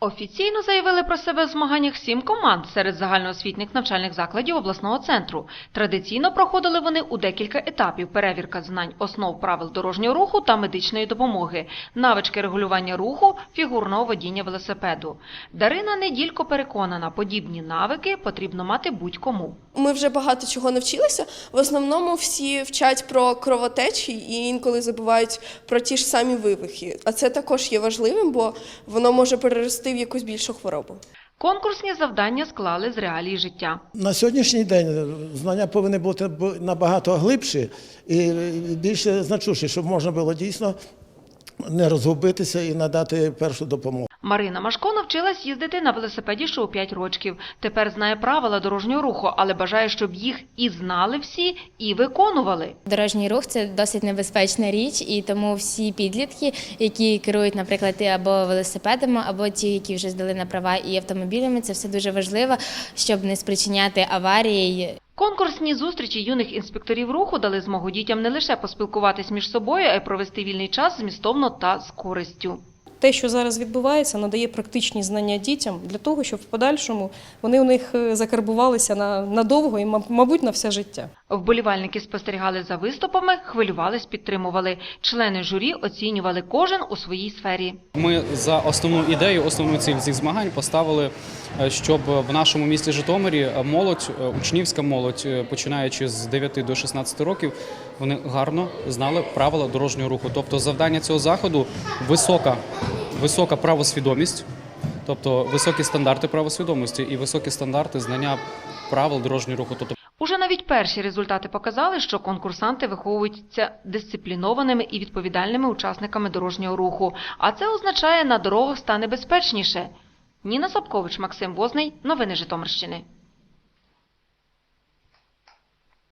Офіційно заявили про себе в змаганнях сім команд серед загальноосвітніх навчальних закладів обласного центру. Традиційно проходили вони у декілька етапів: перевірка знань основ правил дорожнього руху та медичної допомоги, навички регулювання руху, фігурного водіння велосипеду. Дарина Неділько переконана, подібні навики потрібно мати будь-кому. Ми вже багато чого навчилися. В основному всі вчать про кровотечі і інколи забувають про ті ж самі вивихи. А це також є важливим, бо воно може перерости в якусь більшу хворобу. Конкурсні завдання склали з реалій життя. На сьогоднішній день знання повинні бути набагато глибші і більше значущі, щоб можна було дійсно не розгубитися і надати першу допомогу. Марина Машко навчилась їздити на велосипеді ще у 5 років. Тепер знає правила дорожнього руху, але бажає, щоб їх і знали всі, і виконували. Дорожній рух це досить небезпечна річ, і тому всі підлітки, які керують, наприклад, або велосипедами, або ті, які вже здали на права і автомобілями, це все дуже важливо, щоб не спричиняти аварії. Конкурсні зустрічі юних інспекторів руху дали змогу дітям не лише поспілкуватись між собою, а й провести вільний час змістовно та з користю. Те, що зараз відбувається, надає практичні знання дітям для того, щоб в подальшому вони у них е, закарбувалися на надовго і, маб- мабуть, на все життя. Вболівальники спостерігали за виступами, хвилювались, підтримували. Члени журі оцінювали кожен у своїй сфері. Ми за основну ідею, основну ціль цих змагань поставили, е, щоб в нашому місті Житомирі е, молодь, учнівська молодь, починаючи з 9 до 16 років, вони гарно знали правила дорожнього руху. Тобто, завдання цього заходу висока, висока правосвідомість, тобто високі стандарти правосвідомості і високі стандарти знання правил дорожнього руху. Тобто Уже навіть перші результати показали, що конкурсанти виховуються дисциплінованими і відповідальними учасниками дорожнього руху. А це означає, на дорогах стане безпечніше. Ніна Сапкович, Максим Возний. Новини Житомирщини.